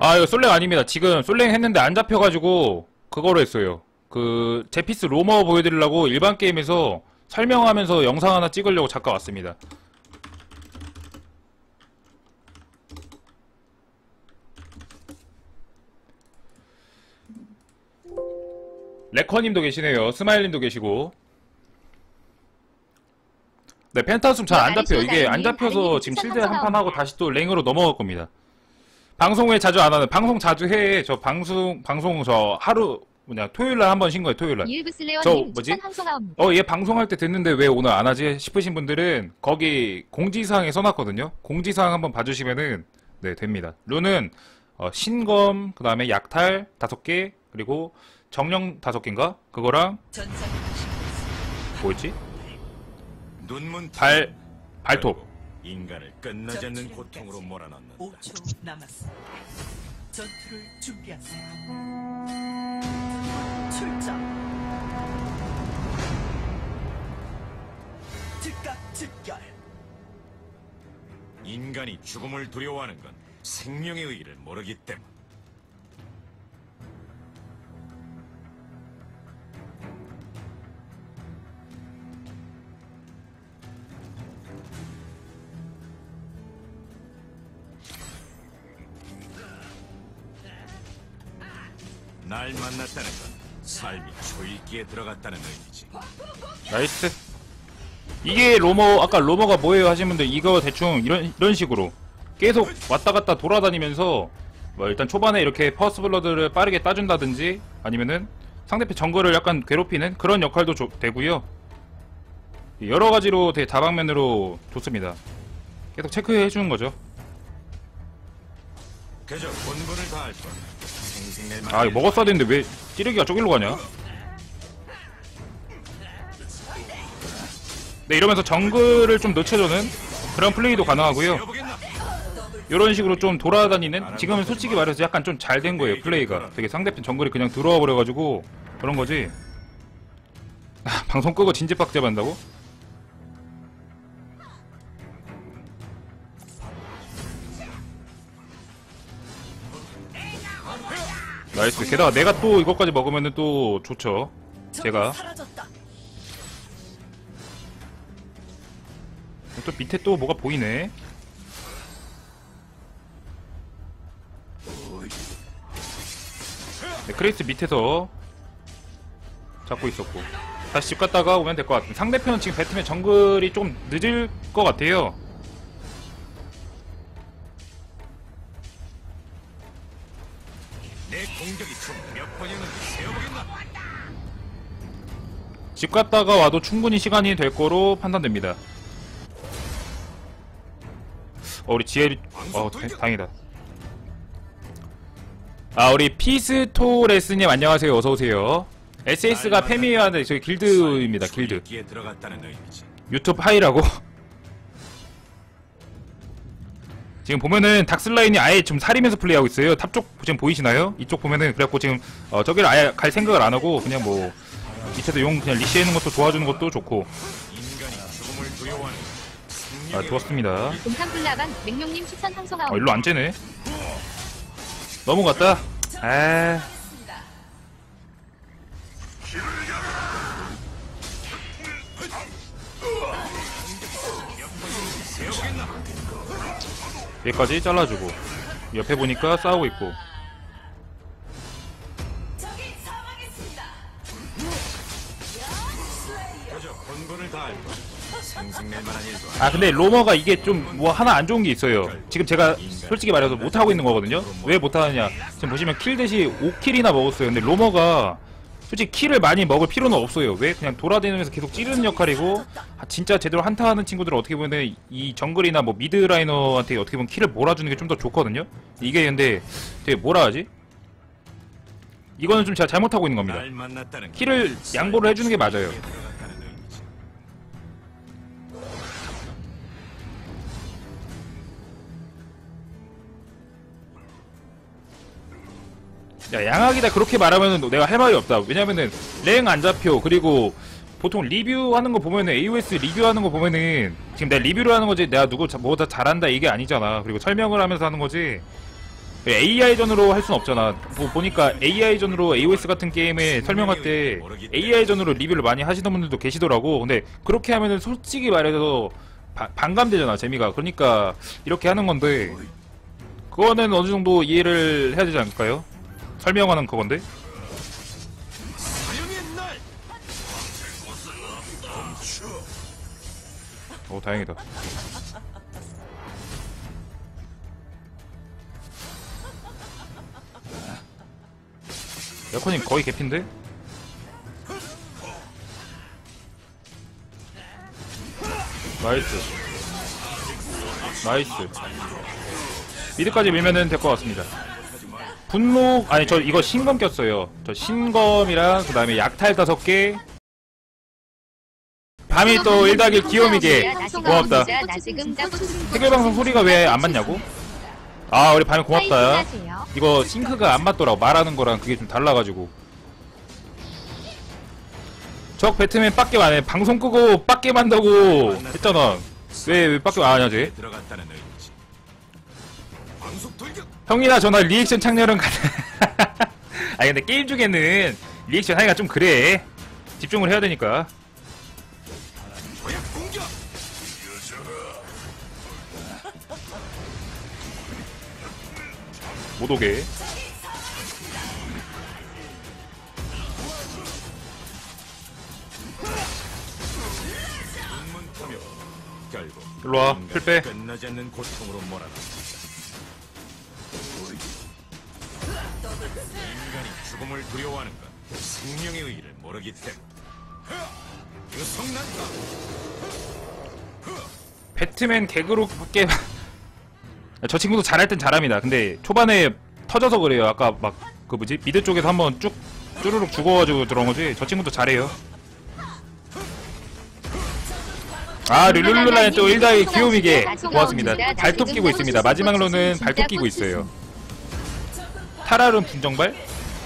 아 이거 솔랭 아닙니다. 지금 솔랭 했는데 안 잡혀가지고 그거로 했어요. 그 제피스 로머 보여드리려고 일반 게임에서 설명하면서 영상 하나 찍으려고 잠깐 왔습니다. 레커님도 계시네요. 스마일님도 계시고. 네, 펜타숨 잘 안 잡혀요. 이게 안 잡혀서 지금 실드 한 판 하고 다시 또 랭으로 넘어갈 겁니다. 방송 왜 자주 안 하는? 방송 자주 해. 저 방송 방송 저 하루 뭐냐 토요일 날 한번쉰 거예요. 토요일 날. 저 뭐지? 어, 얘 방송할 때 듣는데 왜 오늘 안 하지 싶으신 분들은 거기 공지사항에 써놨거든요. 공지사항 한번 봐주시면은 네 됩니다. 룬은 어, 신검 그 다음에 약탈 다섯 개 그리고 정령 다섯 개인가 그거랑 뭐였지? 눈문 발 발톱. 인간을 끝나지 않는 고통으로 몰아넣는다. 5초 남았습니다. 전투를 준비하세요. 출정. 즉각 즉결. 인간이 죽음을 두려워하는 건 생명의 의의를 모르기 때문. 날 만났다는 건 삶이 초읽기에 들어갔다는 의미지. 나이스. 이게 로머 아까 로머가 뭐예요 하신 분들 이거 대충 이런 이런 식으로 계속 왔다 갔다 돌아다니면서 뭐 일단 초반에 이렇게 퍼스트 블러드를 빠르게 따준다든지 아니면은 상대편 정글을 약간 괴롭히는 그런 역할도 조- 되고요. 여러 가지로 되게 다방면으로 좋습니다. 계속 체크해 주는 거죠. 그저 본분을 다할 만한 아 이거 먹었어야 되는데 왜 찌르기가 저길로 가냐? 네 이러면서 정글을 좀 늦춰주는 그런 플레이도 가능하고요. 이런 식으로 좀 돌아다니는 지금은 솔직히 말해서 약간 좀 잘 된 거예요 플레이가 되게 상대편 정글이 그냥 들어와 버려가지고 그런 거지 아, 방송 끄고 진지박제 한다고? 나이스. 게다가 내가 또 이것까지 먹으면 또 좋죠. 제가. 또 밑에 또 뭐가 보이네. 네, 크레이스 밑에서 잡고 있었고. 다시 집 갔다가 오면 될 것 같습니다 상대편은 지금 배트맨 정글이 좀 늦을 것 같아요 공격이 총몇 번이었는지 세어보겠나? 집 갔다가 와도 충분히 시간이 될 거로 판단됩니다. 어 우리 지엘이 어 다- 다행이다. 아 우리 피스토레스님 안녕하세요. 어서오세요. SS가 페미와는 저희 길드입니다 길드. 유튜브 하이라고 지금 보면은 닥슬라인이 아예 좀 사리면서 플레이하고 있어요. 탑 쪽 지금 보이시나요? 이쪽 보면은 그래갖고 지금 어, 저기를 아예 갈 생각을 안 하고 그냥 뭐 밑에서 용 그냥 리시해는 것도 도와주는 것도 좋고. 아 좋았습니다. 동탄플라반 맥룡님 추천 아 항소가옵니다. 일로 안 째네. 넘어갔다. 아 여기까지 잘라주고 옆에 보니까 싸우고 있고. 아 근데 로머가 이게 좀 뭐 하나 안 좋은 게 있어요. 지금 제가 솔직히 말해서 못하고 있는 거거든요. 왜 못하느냐. 지금 보시면 킬 대시 5킬이나 먹었어요. 근데 로머가 솔직히 킬을 많이 먹을 필요는 없어요. 왜? 그냥 돌아다니면서 계속 찌르는 역할이고 아, 진짜 제대로 한타하는 친구들은 어떻게 보면 이 정글이나 뭐 미드라이너한테 어떻게 보면 킬을 몰아주는 게 좀 더 좋거든요? 이게 근데 되게 뭐라 하지? 이거는 좀 제가 잘못하고 있는 겁니다. 건 킬을 양보를 해주는 게 맞아요 야 양악이다 그렇게 말하면은 내가 할 말이 없다 왜냐면은 랭 안 잡혀 그리고 보통 리뷰하는 거 보면은 AOS 리뷰하는 거 보면은 지금 내가 리뷰를 하는 거지 내가 누구 자- 뭐다 잘한다 이게 아니잖아 그리고 설명을 하면서 하는 거지 AI전으로 할 순 없잖아. 뭐 보니까 AI전으로 AOS 같은 게임에 설명할 때 AI전으로 리뷰를 많이 하시는 분들도 계시더라고. 근데 그렇게 하면은 솔직히 말해서 바- 반감되잖아, 재미가. 그러니까 이렇게 하는 건데 그거는 어느 정도 이해를 해야 되지 않을까요? 설명하는 그건데. 오, 다행이다. 여커님 거의 개핀데? 나이스. 나이스. 미드까지 밀면은 될 것 같습니다. 분노, 아니, 저 이거 신검 꼈어요. 저 신검이랑, 그 다음에 약탈 다섯 개. 밤이 또 1더하기 귀요미게. 고맙다. 해결방송 소리가 왜 안 맞냐고? 아, 우리 밤이 고맙다. 이거 싱크가 안 맞더라고. 말하는 거랑 그게 좀 달라가지고. 적 배트맨 빡게 안 해. 방송 끄고 빡게 만다고 했잖아. 왜, 왜 빡게 안 하지? 방속 돌격. 형이나 저나 리액션 창렬은 가능. 아니, 근데 게임 중에는 리액션 하기가 좀 그래. 집중을 해야 되니까. 못 오게. 문타며 결국 일로 와, 인간은 풀 빼. 끝나지 않는 고통으로 몰아넣는다. 인간이 죽음을 두려워하는 건 생명의 의의를 모르기 때문. 유성난다. 배트맨 개그로 밖에 저 친구도 잘할 땐 잘합니다. 근데 초반에 터져서 그래요. 아까 막 그 뭐지 미드 쪽에서 한번 쭉 쭈루룩 죽어가지고 들어온 거지. 저 친구도 잘해요. 아 룰루루라는 또 1다의 귀요미게 고맙습니다. 발톱 끼고 있습니다. 마지막으로는 발톱 끼고 있어요. 타라룬 분정발?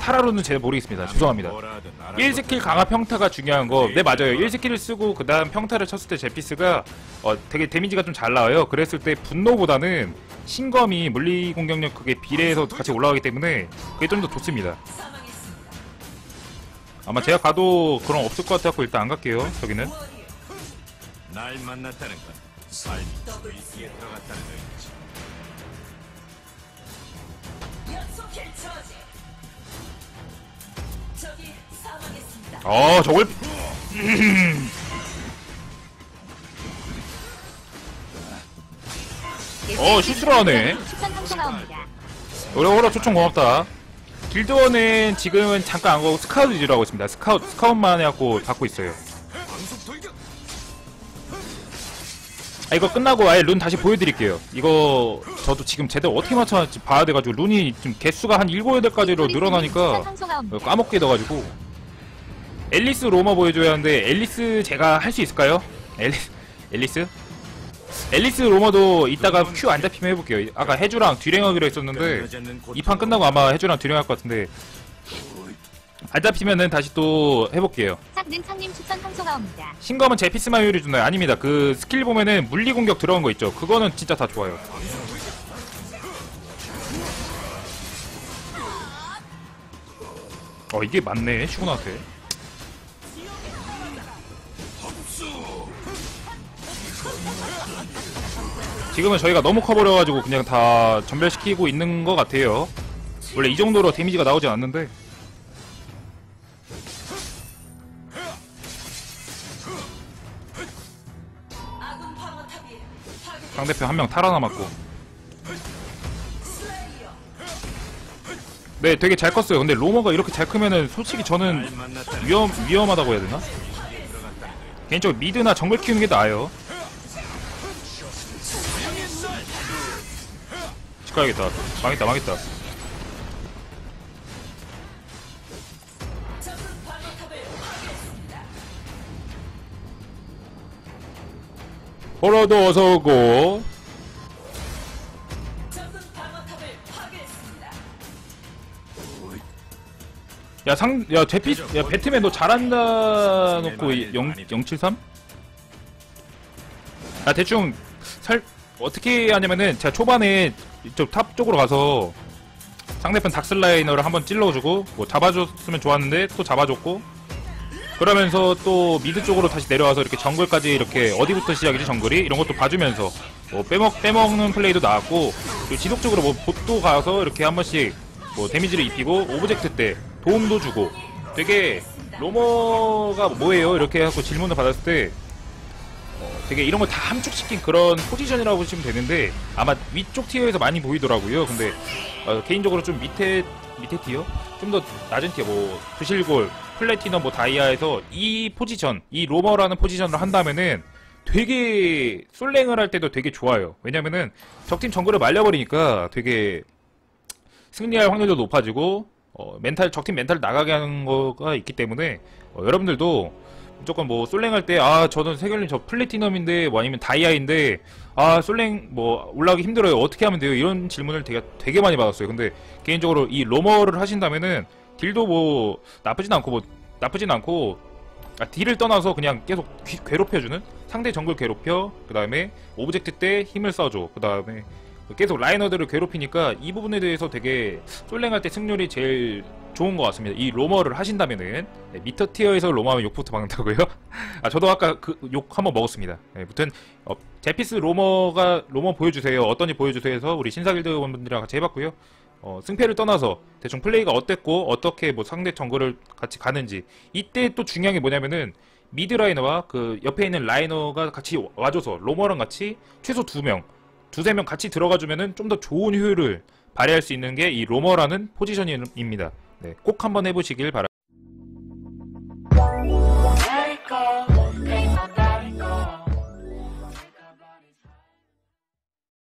타라룬은 제가 모르겠습니다. 죄송합니다. 뭐라든 알아서 1스킬 강화 평타가 중요한 거. 네 맞아요. 1스킬을 쓰고 그 다음 평타를 쳤을 때 제피스가 어, 되게 데미지가 좀 잘 나와요. 그랬을 때 분노보다는 신검이 물리 공격력 그게 비례해서 같이 올라가기 때문에 그게 좀 더 좋습니다. 아마 제가 가도 그런 없을 것 같아서 일단 안 갈게요. 저기는. 날 만났다는 건 삶이 위기에 들어갔다는 의지. 어 저걸 어, 실수로 하네. 추천 옵니다. 오래오래 초청 고맙다. 길드원은 지금은 잠깐 안 가고 스카우트 위주로 하고 있습니다. 스카우트, 스카웃만 해갖고 받고 있어요. 아, 이거 끝나고 아예 룬 다시 보여드릴게요. 이거 저도 지금 제대로 어떻게 맞춰놨지 봐야 돼가지고 룬이 지금 개수가 한 7, 8가지로 추천 늘어나니까 상소가 옵니다. 까먹게 돼가지고 앨리스 로마 보여줘야 하는데 앨리스 제가 할 수 있을까요? 앨리스 앨리스? 앨리스 로마도 이따가 큐 안 잡히면 해볼게요. 아까 해주랑 뒤랭 하기로 했었는데 이 판 끝나고 아마 해주랑 뒤랭 할 것 같은데 안 잡히면은 다시 또 해볼게요. 삭는 창님 추천 상소가 옵니다. 신검은 제 피스만 효율이 주나요? 아닙니다. 그 스킬 보면은 물리 공격 들어간 거 있죠. 그거는 진짜 다 좋아요. 어 이게 맞네 슈군한테. 지금은 저희가 너무 커버려가지고 그냥 다 전멸시키고 있는 것 같아요. 원래 이 정도로 데미지가 나오지 않는데. 상대편 한 명 탈아남았고. 네, 되게 잘 컸어요. 근데 로머가 이렇게 잘 크면은 솔직히 저는 위험 위험하다고 해야 되나? 개인적으로 미드나 정글 키우는 게 나아요. 집 가야겠다. 망했다, 망했다. 호러도 어서 오고. 적은 방어탑을 파괴했습니다. 야, 상, 야, 제피, 야, 배트맨 너 잘한다 놓고 0, 073? 아, 대충, 살, 어떻게 하냐면은, 제가 초반에 이쪽 탑 쪽으로 가서, 상대편 닥슬라이너를 한번 찔러주고 뭐 잡아줬으면 좋았는데 또 잡아줬고 그러면서 또 미드 쪽으로 다시 내려와서 이렇게 정글까지 이렇게 어디부터 시작이지 정글이? 이런 것도 봐주면서 뭐 빼먹 빼먹는 플레이도 나왔고 그리고 지속적으로 뭐 봇도 가서 이렇게 한 번씩 뭐 데미지를 입히고 오브젝트 때 도움도 주고 되게 로머가 뭐예요? 이렇게 해갖고 질문을 받았을 때 어, 되게 이런 걸 다 함축시킨 그런 포지션이라고 보시면 되는데 아마 위쪽 티어에서 많이 보이더라고요. 근데 어, 개인적으로 좀 밑에 밑에 티어? 좀 더 낮은 티어 뭐 부실골 플래티넘 뭐 다이아에서 이 포지션 이 로머라는 포지션을 한다면은 되게 솔랭을 할 때도 되게 좋아요. 왜냐면은 적팀 정글을 말려버리니까 되게 승리할 확률도 높아지고 어, 멘탈 적팀 멘탈 나가게 하는 거가 있기 때문에 어, 여러분들도 무조건 뭐 솔랭 할 때 아 저는 세결님 저 플래티넘인데 뭐 아니면 다이아인데 아 솔랭 뭐 올라가기 힘들어요. 어떻게 하면 돼요? 이런 질문을 되게 되게 많이 받았어요. 근데 개인적으로 이 로머를 하신다면은 딜도 뭐 나쁘진 않고 뭐 나쁘진 않고 아, 딜을 떠나서 그냥 계속 귀- 괴롭혀주는 상대 정글 괴롭혀 그 다음에 오브젝트 때 힘을 써줘 그 다음에 계속 라이너들을 괴롭히니까 이 부분에 대해서 되게 솔랭할 때 승률이 제일 좋은 것 같습니다. 이 로머를 하신다면은 네, 미터 티어에서 로머하면 욕부터 박는다고요? 아 저도 아까 그 욕 한번 먹었습니다. 네, 무튼 어, 제피스 로머가 로머 보여주세요. 어떤지 보여주세요 해서 우리 신사길드 원분들이랑 같이 해봤고요. 어, 승패를 떠나서 대충 플레이가 어땠고 어떻게 뭐 상대 정글을 같이 가는지 이때 또 중요한 게 뭐냐면은 미드 라이너와 그 옆에 있는 라이너가 같이 와줘서 로머랑 같이 최소 두 명, 두세 명 같이 들어가주면은 좀 더 좋은 효율을 발휘할 수 있는 게 이 로머라는 포지션입니다. 네, 꼭 한번 해보시길 바랍니다.